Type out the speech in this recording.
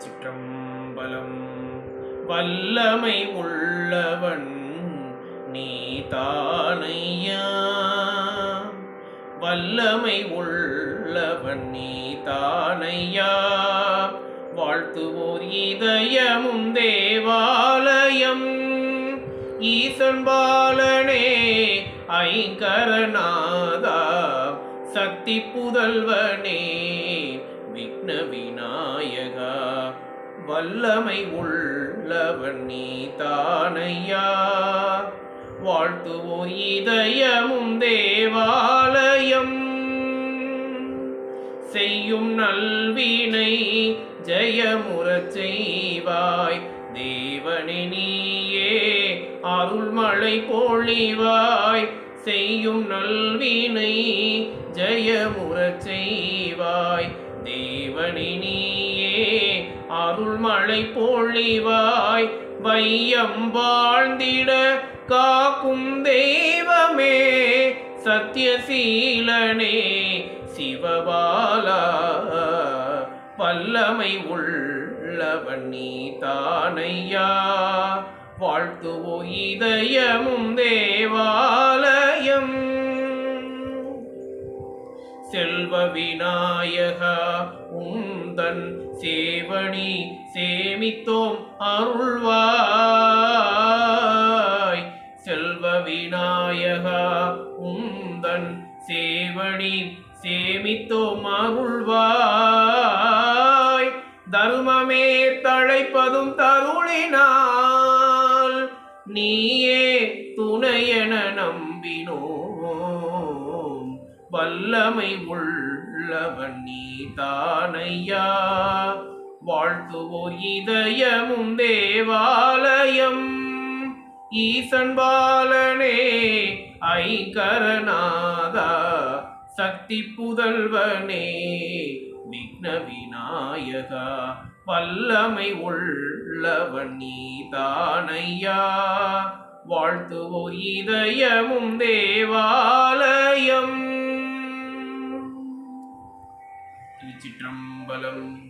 சிற்றம்பலம் வல்லமை உள்ளவன் நீ தானையா? வல்லமை உள்ளவன் நீ தானையா? வாழ்த்துவோர் இதயமும் தேவாலயம். ஈசன் பாலனே ஐங்கரநாதா சக்தி புதல்வனே. வல்லமை உள்ளவன் நீ தானையா வாழ்த்துவோ இதயமும் தேவாலயம். செய்யும் நல்வினை ஜெயமுறச் செய்வாய். தேவனே நீயே அருள்மழை பொழிவாய். செய்யும் நல்வினை ஜெயமுறச் செய்வாய். தேவனே நீயே அருள்மழை பொழிவாய் வையம் வாழ்ந்திட காக்கும் தெய்வமே சத்யசீலனே சிவபாலா வல்லமை உள்ளவன் நீ தானையா வாழ்த்துவோ இதயமும் தேவாலயம். செல்வ விநாயகா உந்தன் சேவணி சேமித்தோம் அருள்வாய். செல்வ விநாயகா உந்தன் சேவணி சேமித்தோம் அருள்வாய். தர்மமே தழைப்பதும் தருளினால் நீயே துணையென நம்பினோ வல்லமை உள்ளவன் நீ தானையா வாழ்த்துவோர் இதயமும் தேவாலயம். ஈசன் பாலனே ஐங்கரநாதா சக்தி புதல்வனே விக்ன விநாயகா. வல்லமை உள்ளவன் நீ தானையா வாழ்த்துவோர் இதயமும் தேவாலயம். திருச்சிற்றம்பலம்